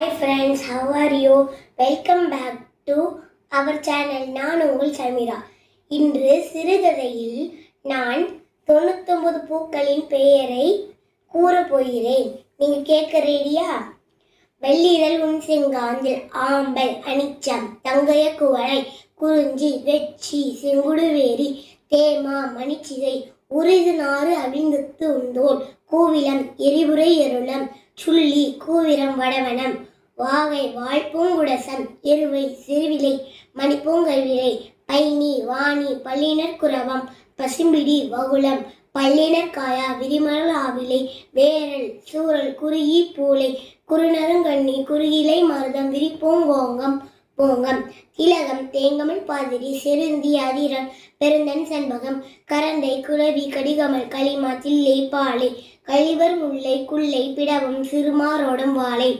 Hi friends how are you welcome back to our channel நான் உங்கள் சமீரா இன்று சிறுகதையில் நான் தொண்ணூத்தொம்பது பூக்களின் பெயரை கூறப் போகிறேன். நீங்கள் கேட்க ரெடியா வெள்ளிதழ் உன் செங்காந்தில் ஆம்பல் அனிச்சம் தங்கைய குவளை குறிஞ்சி வெச்சி செங்குடுவேரி தேமா மணிச்சிகை உரிது நாறு அவிழ்ந்துத்து உண்டோல் கூவிலம் எரிபுரை எருளம் சுள்ளி கூவிரம் வடவனம். வாகை வாழ்பூங்குடசம் எருவை சிறுவிலை மணிப்பூங்கல்விலை பைனி வாணி பள்ளினர் குரவம். பசும்பிடி வகுளம். பள்ளினர் காயா விரிமலர் ஆவிலை. வேரல் சூரல் குறுகி பூளை குறுநருங்கண்ணி குறுகிலை மருதம் விரிப்பூங்கோங்கம் பூங்கம். திலகம் தேங்கமல் பாதிரி செருந்தி அதிரம் பெருந்தன் செண்பகம். கரந்தை குளவி கடிகமல் களிமா தில்லை பாலை. கழிவர் முல்லை குள்ளை பிடவம் சிறுமாரோடும் வாழை.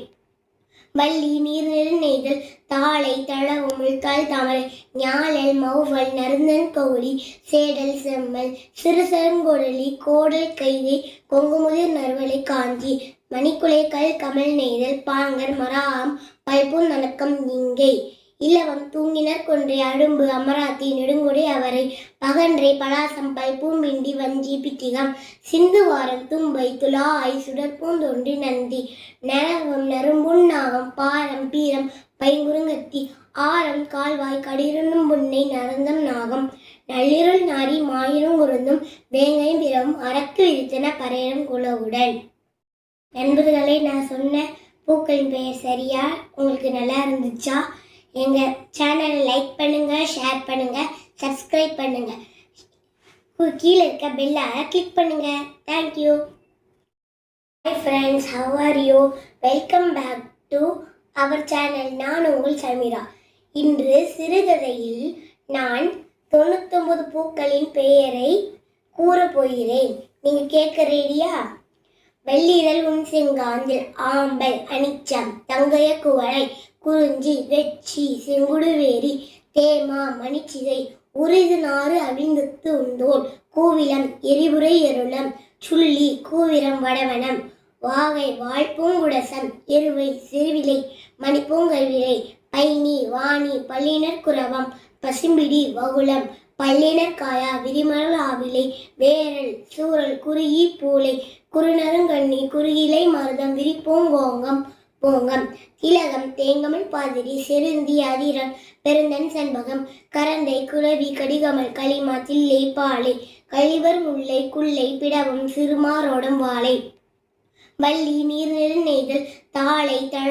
வள்ளி நீர் நெய்தல் தாளை தளவும் தாழ் தாமரை. ஞாழல் மௌவல் நருந்தன் கௌரி. சேடல் செம்மல் சிறுசருங்கொடலி கோடல் கைதை. கொங்குமுதிர் நறுவலை காஞ்சி. மணிக்குலை கல் கமல் நெய்தல் பாங்கர் மராம் பல்பூன் நடக்கம் இங்கே இலவம் தூங்கினர் கொன்றை அழும்பு அமராத்தி நெடுங்கொடை அவரை பகன்றை பலாசம் பல்பூம்பிண்டி வஞ்சி பித்திகம் சிந்துவாரம் தும்பை துலாய் சுடற்பூந்தொன்றி நந்தி. நரகம் நரும்புண் நாகம் பாரம் பீரம் பைங்குருங்கத்தி ஆரம் கால்வாய் கடிரனும் புன்னை நரந்தம் நாகம். நள்ளிருள் நாரி மாயிரும் குருந்தும் வேங்கை பிறவும் அரக்கு விரித்தன பரையரும் குலவுடன் நண்பர்களே நான் சொன்ன பூக்களின் பெயர் சரியா? உங்களுக்கு நல்லா இருந்துச்சா? எங்கள் சேனலை லைக் பண்ணுங்கள் ஷேர் பண்ணுங்கள் சப்ஸ்கிரைப் பண்ணுங்கள் கீழே இருக்க பெல்லை கிளிக் பண்ணுங்கள் thank you hi friends how are you welcome back to our channel நான் உங்கள் சமீரா. இன்று சிறுகதையில் நான் தொண்ணூத்தொம்பது பூக்களின் பெயரை கூற போகிறேன். நீங்கள் கேட்க ரெடியா வெள்ளிதழ் உன் செங்காந்தில் ஆம்பல் அனிச்சம் தங்கைய குவளை குறிஞ்சி வெச்சி செங்குடுவேரி தேமா மணிச்சிதை உரிது நாறு அவிழ்ந்துத்து உண்டோல் கூவிலம் எரிபுரை எருளம் சுள்ளி கூவிரம் வடவனம் வாகை வாழ்பூங்குடசம் எருவை சிறுவிலை மணிப்பூங்கல்விலை பைனி வாணி பள்ளினர் குரவம் பசும்பிடி வகுளம் பள்ளினர் காயா விரிமரல் ஆவிலை வேரல் சூரல் குறுகி பூளை குறுநருங்கண்ணி குறுகிலை மருதம் விரி போங்கம். திலகம் தேங்கமல் பாதிரி செருந்தி அதிரன் பெருந்தன் செண்பகம் கரந்தை குளவி கடிகமல் களிமா தில்லை பாலை கழிவர் முல்லை குள்ளை பிடவம் சிறுமாரோடம் வாழை வள்ளி நீர் நெருநெய்தல் தாளை தழ